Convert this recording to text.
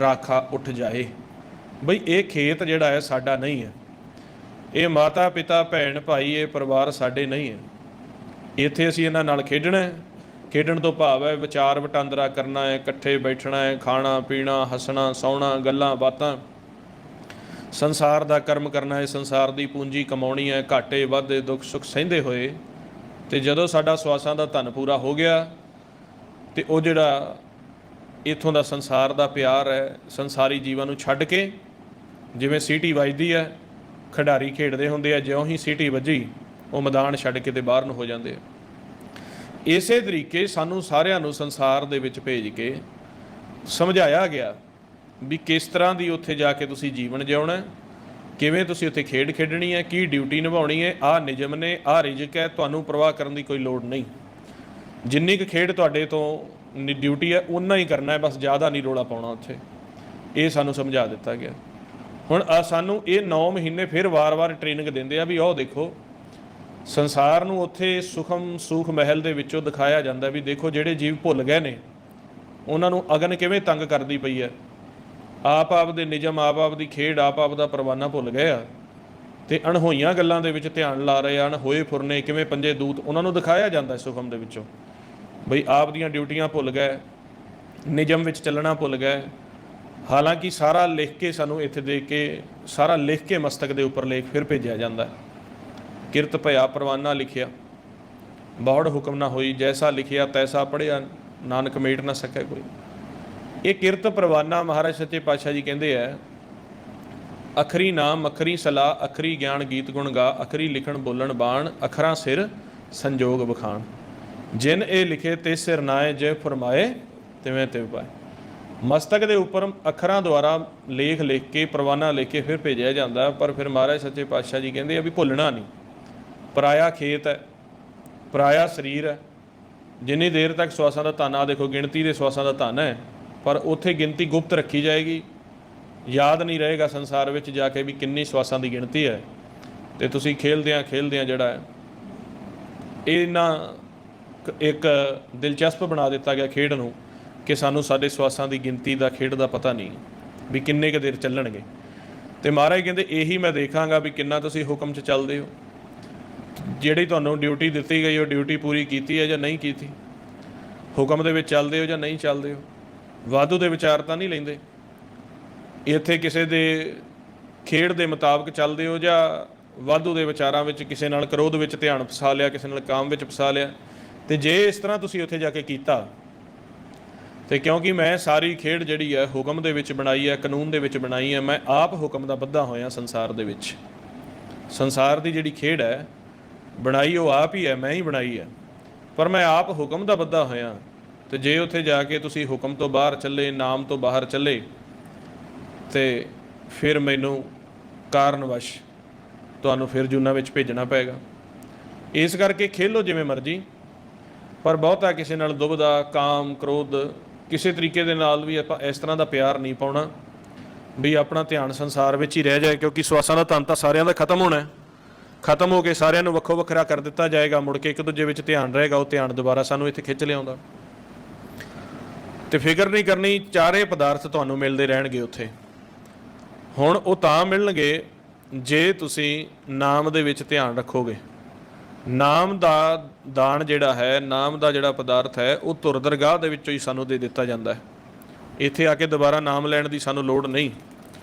ਰਾਖਾ ਉੱਠ ਜਾਏ। ਬਈ ਇਹ ਖੇਤ ਜਿਹੜਾ ਹੈ ਸਾਡਾ ਨਹੀਂ ਹੈ। ਇਹ ਮਾਤਾ, ਪਿਤਾ, ਭੈਣ, ਭਾਈ, ਇਹ ਪਰਿਵਾਰ ਸਾਡੇ ਨਹੀਂ ਹੈ। ਇੱਥੇ ਅਸੀਂ ਇਹਨਾਂ ਨਾਲ ਖੇਡਣਾ ਹੈ। ਖੇਡਣ ਤੋਂ ਭਾਵ ਹੈ ਵਿਚਾਰ ਵਟਾਂਦਰਾ ਕਰਨਾ ਹੈ, ਇਕੱਠੇ ਬੈਠਣਾ ਹੈ, ਖਾਣਾ, ਪੀਣਾ, ਹੱਸਣਾ, ਸੌਣਾ, ਗੱਲਾਂ, ਬਾਤਾਂ। ਸੰਸਾਰ ਦਾ ਕਰਮ ਕਰਨਾ ਹੈ, ਸੰਸਾਰ ਦੀ ਪੂੰਜੀ ਕਮਾਉਣੀ ਹੈ, ਘਾਟੇ ਵਾਧੇ, ਦੁੱਖ ਸੁੱਖ ਸਹਿੰਦੇ ਹੋਏ। ਤੇ ਜਦੋਂ ਸਾਡਾ ਸਵਾਸਾਂ ਦਾ ਧਨ ਪੂਰਾ ਹੋ ਗਿਆ, ਤੇ ਉਹ ਜਿਹੜਾ ਇਥੋਂ ਦਾ ਸੰਸਾਰ ਦਾ ਪਿਆਰ ਹੈ, ਸੰਸਾਰੀ ਜੀਵਨ ਨੂੰ ਛੱਡ ਕੇ ਜਿਵੇਂ ਸੀਟੀ ਵੱਜਦੀ ਹੈ, ਖਿਡਾਰੀ ਖੇਡਦੇ ਹੁੰਦੇ ਆ, ਜਿਉਂ ਹੀ ਸੀਟੀ ਵੱਜੀ, ਉਹ ਮੈਦਾਨ ਛੱਡ ਕੇ ਤੇ ਬਾਹਰ ਨੂੰ ਹੋ ਜਾਂਦੇ ਆ। ਇਸੇ ਤਰੀਕੇ ਸਾਨੂੰ ਸਾਰਿਆਂ ਨੂੰ ਸੰਸਾਰ ਦੇ ਵਿੱਚ ਭੇਜ ਕੇ ਸਮਝਾਇਆ ਗਿਆ ਵੀ ਕਿਸ ਤਰ੍ਹਾਂ ਦੀ ਉੱਥੇ ਜਾ ਕੇ ਤੁਸੀਂ ਜੀਵਨ ਜਿਉਣਾ ਕਿਵੇਂ ਤੁਸੀਂ ਉੱਥੇ ਖੇਡ ਖੇਡਣੀ ਹੈ, ਕੀ ਡਿਊਟੀ ਨਿਭਾਉਣੀ ਹੈ, ਆਹ ਨਿਯਮ ਨੇ, ਆਹ ਰਿਜਕ ਹੈ, ਤੁਹਾਨੂੰ ਪ੍ਰਵਾਹ ਕਰਨ ਦੀ ਕੋਈ ਲੋੜ ਨਹੀਂ। ਜਿੰਨੀ ਕੁ ਖੇਡ ਤੁਹਾਡੇ ਤੋਂ ਡਿਊਟੀ ਹੈ ਉਹਨਾਂ ਹੀ ਕਰਨਾ ਹੈ, ਬਸ ਜ਼ਿਆਦਾ ਨਹੀਂ ਰੋਲਾ ਪਾਉਣਾ ਉੱਥੇ। ਇਹ ਸਾਨੂੰ ਸਮਝਾ ਦਿੱਤਾ ਗਿਆ। ਹੁਣ ਸਾਨੂੰ ਇਹ 9 ਮਹੀਨੇ ਫਿਰ ਵਾਰ-ਵਾਰ ਟ੍ਰੇਨਿੰਗ ਦਿੰਦੇ ਆ ਵੀ ਉਹ ਦੇਖੋ। ਸੰਸਾਰ ਨੂੰ ਉੱਥੇ ਸੁਖਮ ਸੂਖ ਮਹਿਲ ਦੇ ਵਿੱਚੋਂ ਦਿਖਾਇਆ ਜਾਂਦਾ ਵੀ ਦੇਖੋ ਜਿਹੜੇ ਜੀਵ ਭੁੱਲ ਗਏ ਨੇ, ਉਹਨਾਂ ਨੂੰ ਅਗਨ ਕਿਵੇਂ ਤੰਗ ਕਰਦੀ ਪਈ ਹੈ। ਆਪ ਆਪ ਦੇ ਨਿਯਮ, ਆਪ ਆਪ ਦੀ ਖੇਡ, ਆਪ ਆਪ ਦਾ ਪਰਵਾਨਾ ਭੁੱਲ ਗਏ ਆ। ਤੇ ਅਣਹੋਈਆਂ ਗੱਲਾਂ ਦੇ ਵਿੱਚ ਧਿਆਨ ਲਾ ਰਹੇ ਹਨ ਹੋਏ ਫੁਰਨੇ ਕਿਵੇਂ ਪੰਜੇ ਦੂਤ, ਉਹਨਾਂ ਨੂੰ ਦਿਖਾਇਆ ਜਾਂਦਾ ਹੈ ਸੁਖਮ ਦੇ ਵਿੱਚੋਂ। ਬਈ ਆਪ ਦੀਆਂ ਡਿਊਟੀਆਂ ਭੁੱਲ ਗਏ, ਨਿਯਮ ਵਿੱਚ ਚੱਲਣਾ ਭੁੱਲ ਗਏ। ਹਾਲਾਂਕਿ ਸਾਰਾ ਲਿਖ ਕੇ ਸਾਨੂੰ ਇੱਥੇ ਦੇ ਕੇ, ਸਾਰਾ ਲਿਖ ਕੇ ਮਸਤਕ ਦੇ ਉੱਪਰ ਲੇਖ ਫਿਰ ਭੇਜਿਆ ਜਾਂਦਾ ਕਿਰਤ ਭਇਆ ਪਰਵਾਨਾ ਲਿਖਿਆ। ਬੌੜ ਹੁਕਮ ਨਾ ਹੋਈ, ਜੈਸਾ ਲਿਖਿਆ ਤੈਸਾ ਪੜਿਆ ਨਾਨਕ ਮੇਟ ਨਾ ਸਕੇ ਕੋਈ। ਇਹ ਕਿਰਤ ਪਰਵਾਨਾ ਮਹਾਰਾਜ ਸੱਚੇ ਪਾਤਸ਼ਾਹ ਜੀ ਕਹਿੰਦੇ ਆ, ਅਖਰੀ ਨਾਮ, ਅਖਰੀ ਸਲਾਹ, ਅਖਰੀ ਗਿਆਨ ਗੀਤ ਗੁਣ ਗਾ, ਅਖਰੀ ਲਿਖਣ ਬੋਲਣ ਬਾਣ, ਅਖਰਾਂ ਸਿਰ ਸੰਜੋਗ ਬਖਾਣ ਜਿਨ ਇਹ ਲਿਖੇ ਤੇ ਸਿਰ ਨਾਏ ਜੇ ਫਰਮਾਏ, ਤਿਵੇਂ ਤਿਵ ਪਾਏ। ਮਸਤਕ ਦੇ ਉੱਪਰ ਅੱਖਰਾਂ ਦੁਆਰਾ ਲੇਖ ਲਿਖ ਕੇ, ਪ੍ਰਵਾਨਾ ਲਿਖ ਕੇ ਫਿਰ ਭੇਜਿਆ ਜਾਂਦਾ, ਪਰ ਫਿਰ ਮਹਾਰਾਜ ਸੱਚੇ ਪਾਤਸ਼ਾਹ ਜੀ ਕਹਿੰਦੇ ਆ ਵੀ ਭੁੱਲਣਾ ਨਹੀਂ। ਪਰਾਇਆ ਖੇਤ ਹੈ, ਪਰਾਇਆ ਸਰੀਰ ਹੈ। ਜਿੰਨੀ ਦੇਰ ਤੱਕ ਸਵਾਸਾਂ ਦਾ ਧਨ ਆ ਦੇਖੋ ਗਿਣਤੀ ਦੇ ਸਵਾਸਾਂ ਦਾ ਧਨ ਹੈ, ਪਰ ਉੱਥੇ ਗਿਣਤੀ ਗੁਪਤ ਰੱਖੀ ਜਾਏਗੀ। ਯਾਦ ਨਹੀਂ ਰਹੇਗਾ ਸੰਸਾਰ ਵਿੱਚ ਜਾ ਕੇ ਵੀ ਕਿੰਨੀ ਸਵਾਸਾਂ ਦੀ ਗਿਣਤੀ ਹੈ। ਤੇ ਤੁਸੀਂ ਖੇਲਦਿਆਂ ਖੇਲਦਿਆਂ ਜਿਹੜਾ ਹੈ ਇਹਨਾਂ ਕ- ਇੱਕ ਦਿਲਚਸਪ ਬਣਾ ਦਿੱਤਾ ਗਿਆ ਖੇਡ ਨੂੰ ਕਿ ਸਾਨੂੰ ਸਾਡੇ ਸਵਾਸਾਂ ਦੀ ਗਿਣਤੀ ਦਾ ਖੇਡ ਦਾ ਪਤਾ ਨਹੀਂ ਵੀ ਕਿੰਨੇ ਕੁ ਦੇਰ ਚੱਲਣਗੇ। ਤੇ ਮਹਾਰਾਜ ਕਹਿੰਦੇ, ਇਹੀ ਮੈਂ ਦੇਖਾਂਗਾ ਵੀ ਕਿੰਨਾ ਤੁਸੀਂ ਹੁਕਮ 'ਚ ਚੱਲਦੇ ਹੋ। ਜਿਹੜੀ ਤੁਹਾਨੂੰ ਡਿਊਟੀ ਦਿੱਤੀ ਗਈ, ਉਹ ਡਿਊਟੀ ਪੂਰੀ ਕੀਤੀ ਹੈ ਜਾਂ ਨਹੀਂ ਕੀਤੀ? ਹੁਕਮ ਦੇ ਵਿੱਚ ਚੱਲਦੇ ਹੋ ਜਾਂ ਨਹੀਂ ਚੱਲਦੇ ਹੋ? ਵਾਧੂ ਦੇ ਵਿਚਾਰ ਤਾਂ ਨਹੀਂ ਲੈਂਦੇ? ਇੱਥੇ ਕਿਸੇ ਦੇ ਖੇਡ ਦੇ ਮੁਤਾਬਕ ਚੱਲਦੇ ਹੋ ਜਾਂ ਵਾਧੂ ਦੇ ਵਿਚਾਰਾਂ ਵਿੱਚ ਕਿਸੇ ਨਾਲ ਕਰੋਧ ਵਿੱਚ ਧਿਆਨ ਫਸਾ ਲਿਆ, ਕਿਸੇ ਨਾਲ ਕਾਮ ਵਿੱਚ ਫਸਾ ਲਿਆ? ਤੇ ਜੇ ਇਸ ਤਰ੍ਹਾਂ ਤੁਸੀਂ ਉੱਥੇ ਜਾ ਕੇ ਕੀਤਾ, ਤੇ ਕਿਉਂਕਿ ਮੈਂ ਸਾਰੀ ਖੇਡ ਜਿਹੜੀ ਹੈ, ਹੁਕਮ ਦੇ ਵਿੱਚ ਬਣਾਈ ਹੈ, ਕਾਨੂੰਨ ਦੇ ਵਿੱਚ ਬਣਾਈ ਹੈ, ਮੈਂ ਆਪ ਹੁਕਮ ਦਾ ਬੱਧਾ ਹੋਇਆ ਸੰਸਾਰ ਦੇ ਵਿੱਚ। ਸੰਸਾਰ ਦੀ ਜਿਹੜੀ ਖੇਡ ਹੈ, ਬਣਾਈ ਉਹ ਆਪ ਹੀ ਹੈ, ਮੈਂ ਹੀ ਬਣਾਈ ਹੈ। ਪਰ ਮੈਂ ਆਪ ਹੁਕਮ ਦਾ ਬੱਧਾ ਹੋਇਆ, ਤੇ ਜੇ ਉੱਥੇ ਜਾ ਕੇ ਤੁਸੀਂ ਹੁਕਮ ਤੋਂ ਬਾਹਰ ਚੱਲੇ, ਨਾਮ ਤੋਂ ਬਾਹਰ ਚੱਲੇ, ਤੇ ਫਿਰ ਮੈਨੂੰ ਕਾਰਨਵਸ਼ ਤੁਹਾਨੂੰ ਫਿਰ ਜੂਨਾ ਵਿੱਚ ਭੇਜਣਾ ਪਏਗਾ। ਇਸ ਕਰਕੇ ਖੇਲੋ ਜਿਵੇਂ ਮਰਜ਼ੀ। ਪਰ ਬਹੁਤਾ ਕਿਸੇ ਨਾਲ ਦੁਬਦਾ, ਕਾਮ, ਕ੍ਰੋਧ, ਕਿਸੇ ਤਰੀਕੇ ਦੇ ਨਾਲ ਵੀ ਆਪਾਂ ਇਸ ਤਰ੍ਹਾਂ ਦਾ ਪਿਆਰ ਨਹੀਂ ਪਾਉਣਾ, ਵੀ ਆਪਣਾ ਧਿਆਨ ਸੰਸਾਰ ਵਿੱਚ ਹੀ ਰਹਿ ਜਾਏ, ਕਿਉਂਕਿ ਸਵਾਸਾਂ ਦਾ ਧਨ ਤਾਂ ਸਾਰਿਆਂ ਦਾ ਖਤਮ ਹੋਣਾ ਹੈ। ਖਤਮ ਹੋ ਕੇ ਸਾਰਿਆਂ ਨੂੰ ਵੱਖੋ ਵੱਖਰਾ ਕਰ ਦਿੱਤਾ ਜਾਏਗਾ, ਮੁੜ ਕੇ ਇੱਕ ਦੂਜੇ ਵਿੱਚ ਧਿਆਨ ਰਹੇਗਾ, ਉਹ ਧਿਆਨ ਦੁਬਾਰਾ ਸਾਨੂੰ ਇੱਥੇ ਖਿੱਚ ਲਿਆਉਂਦਾ। ਤੇ ਫਿਕਰ ਨਹੀਂ ਕਰਨੀ, ਚਾਰੇ ਪਦਾਰਥ ਤੁਹਾਨੂੰ ਮਿਲਦੇ ਰਹਿਣਗੇ ਉੱਥੇ। ਹੁਣ ਉਹ ਤਾਂ ਮਿਲਣਗੇ, ਜੇ ਤੁਸੀਂ ਨਾਮ ਦੇ ਵਿੱਚ ਧਿਆਨ ਰੱਖੋਗੇ। ਨਾਮ ਦਾ ਦਾਨ ਜਿਹੜਾ ਹੈ, ਨਾਮ ਦਾ ਜਿਹੜਾ ਪਦਾਰਥ ਹੈ, ਉਹ ਧੁਰ ਦਰਗਾਹ ਦੇ ਵਿੱਚੋਂ ਹੀ ਸਾਨੂੰ ਦੇ ਦਿੱਤਾ ਜਾਂਦਾ ਹੈ। ਇੱਥੇ ਆ ਕੇ ਦੁਬਾਰਾ ਨਾਮ ਲੈਣ ਦੀ ਸਾਨੂੰ ਲੋੜ ਨਹੀਂ।